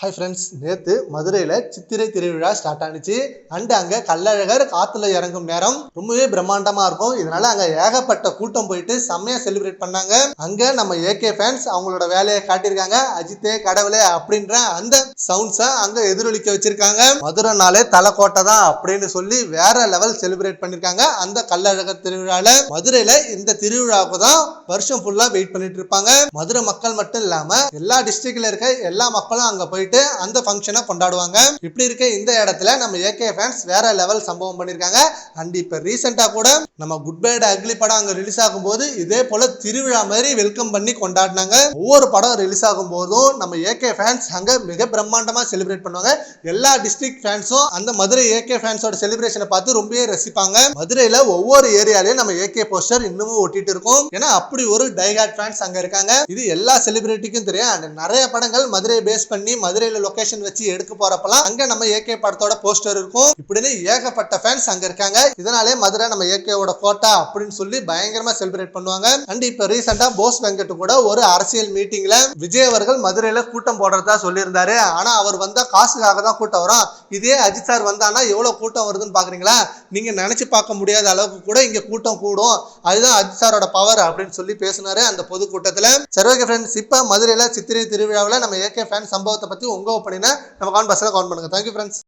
Hi friends நேற்று மதுரையில் சித்திரை திருவிழா ஸ்டார்ட் ஆனிச்சு. அண்ட் அங்கே கள்ளழகர் காற்றுல இறங்கும் நேரம் ரொம்பவே பிரம்மாண்டமாக இருக்கும். இதனால அங்கே ஏகப்பட்ட கூட்டம் போயிட்டு செம்மையாக செலிப்ரேட் பண்ணாங்க. அங்கே நம்ம ஏகே ஃபேன்ஸ் அவங்களோட வேலையை காட்டியிருக்காங்க. அஜித்தே கடவுளே அப்படின்ற அந்த சவுண்ட்ஸை அங்கே எதிரொலிக்க வச்சிருக்காங்க. மதுரைனாலே தலைக்கோட்டை தான் அப்படின்னு சொல்லி வேற லெவல் செலிப்ரேட் பண்ணியிருக்காங்க அந்த கள்ளழகர் திருவிழாவில் மதுரையில் இந்த திருவிழாவுக்கு தான் வருஷம் ஃபுல்லாக வெயிட் பண்ணிட்டு இருப்பாங்க. மதுரை மக்கள் மட்டும் இல்லாமல் எல்லா டிஸ்ட்ரிக்ட்ல இருக்க எல்லா மக்களும் அங்கே போயிட்டு அந்த ஃபங்க்ஷனை கொண்டாடுவாங்க. இப்படி இருக்க இந்த இடத்துல நம்ம ஏகே ஃபேன்ஸ் வேற லெவல் சம்பவம் பண்ணியிருக்காங்க அண்ட் இப்போ ரீசெண்டாக கூட நம்ம குட் பைட் அக்லி படம் அங்கே ரிலீஸ் ஆகும்போது இதே போல திருவிழா மாதிரி வெல்கம் பண்ணி கொண்டாடினாங்க. ஒவ்வொரு படம் ரிலீஸ் ஆகும் போதும் நம்ம ஏகே ஃபேன்ஸ் அங்கே மிக பிரம்மாண்டமாக செலிப்ரேட் பண்ணுவாங்க. எல்லா டிஸ்ட்ரிக்ட் ஃபேன்ஸும் அந்த மதுரை ஏகே ஃபேன்ஸோட செலிப்ரேஷனை பார்த்து ரொம்பவே ரசிப்பாங்க. மதுரையில் ஒவ்வொரு ஏரியாலையும் நம்ம ஏகே போஸ்டர் இன்னமும் ஒட்டிட்டு இருக்கோம். ஏன்னா அப்படி ஒரு டைகாட் ஃபேன்ஸ் அங்கே இருக்காங்க. இது எல்லா செலிபிரிட்டிக்கும் தெரியும். அண்ட் நிறைய படங்கள் மதுரையை பேஸ் பண்ணி மதுரையில் லொகேஷன் வச்சு எடுக்க போறப்பலாம் அங்க நம்ம ஏகே படத்தோட போஸ்டர் இருக்கும். இப்படின்னு ஏகப்பட்ட ஃபேன்ஸ் அங்க இருக்காங்க. இதனாலே மதுரை நம்ம ஏகேவோட கோட்டா அப்படின்னு சொல்லி பயங்கரமா செலிப்ரேட் பண்ணுவாங்க. அண்ட் இப்ப ரீசெண்டா போஸ் வெங்கட் கூட ஒரு அரசியல் மீட்டிங்ல விஜய் அவர்கள் மதுரையில கூட்டம் போடுறதா சொல்லியிருந்தாரு. ஆனா அவர் வந்தா காசுக்காக தான் கூட்டம் வரும். இதே அஜித் சார் வந்தானா எவ்வளவு கூட்டம் வருதுன்னு பாக்குறீங்களா? நீங்க நினைச்சு பார்க்க முடியாத அளவுக்கு கூட இங்க கூட்டம் கூடும். அதுதான் அஜித் சாரோட பவர் அப்படின்னு சொல்லி பேசினாரு அந்த பொதுக்கூட்டத்துல. சரி ஓகே ஃப்ரெண்ட்ஸ் இப்ப மதுரையில சித்திரை திருவிழாவில் நம்ம ஏகே ஃபேன் சம்பவத்தை பத்தி உங்க ஒப்பனினா நம்ம கான் பஸ்ஸில் கவுண்ட் பண்ணுங்க. Thank you friends